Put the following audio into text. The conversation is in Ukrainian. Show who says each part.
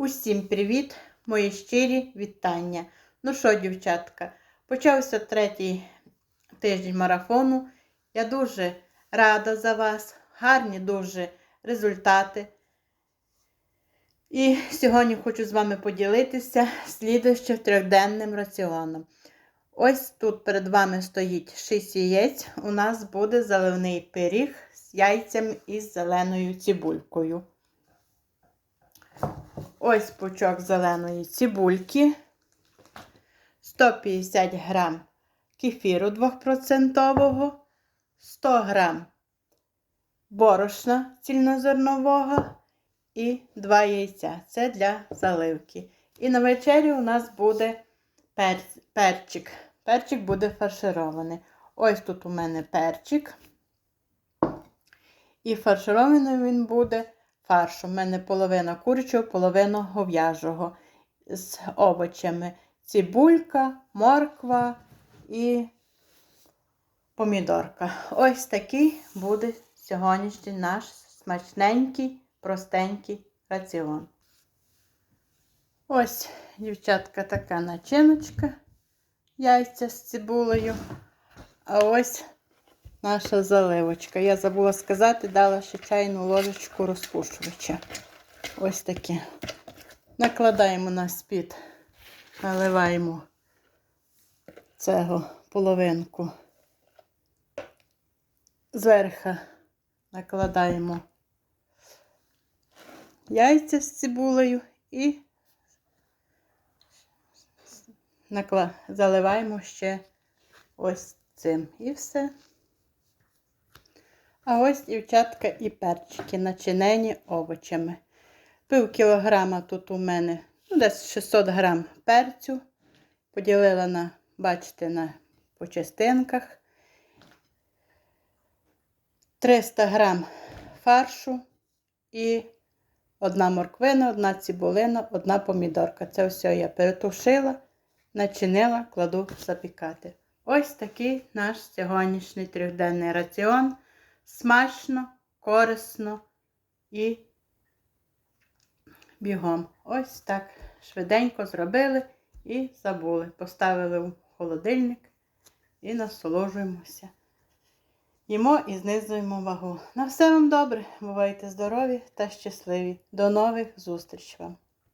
Speaker 1: Усім привіт, мої щирі вітання. Ну що, дівчатка, почався третій тиждень марафону. Я дуже рада за вас, гарні дуже результати. І сьогодні хочу з вами поділитися слідуючим трьохденним раціоном. Ось тут перед вами стоїть 6 яєць. У нас буде заливний пиріг з яйцем із зеленою цибулькою. Ось пучок зеленої цибульки, 150 грам кефіру 2%, 100 грам борошна цільнозернового і 2 яйця. Це для заливки. І на вечерю у нас буде пер... перчик. Перчик буде фарширований. Ось тут у мене перчик. І фарширований він буде фаршу. У мене половина курячого, половина гов'яжого з овочами. Цибулька, морква і помідорка. Ось такий буде сьогоднішній наш смачненький, простенький раціон. Ось, дівчатка, така начиночка, яйця з цибулею. А ось наша заливочка. Я забула сказати, дала ще чайну ложечку розпушувача. Ось таке. Накладаємо на спід, наливаємо цього половинку. Зверху накладаємо яйця з цибулею і заливаємо ще ось цим. І все. А ось дівчатка і перчики, начинені овочами. Пів кілограма тут у мене, ну, десь 600 грам перцю. Поділила на, бачите, на по частинках. 300 грам фаршу і одна морквина, одна цибулина, одна помідорка. Це все я перетушила, начинила, кладу запікати. Ось такий наш сьогоднішній трьохденний раціон. Смачно, корисно і бігом. Ось так швиденько зробили і забули. Поставили в холодильник і насолоджуємося. Їмо і знизуємо вагу. На все вам добре. Бувайте здорові та щасливі. До нових зустріч вам!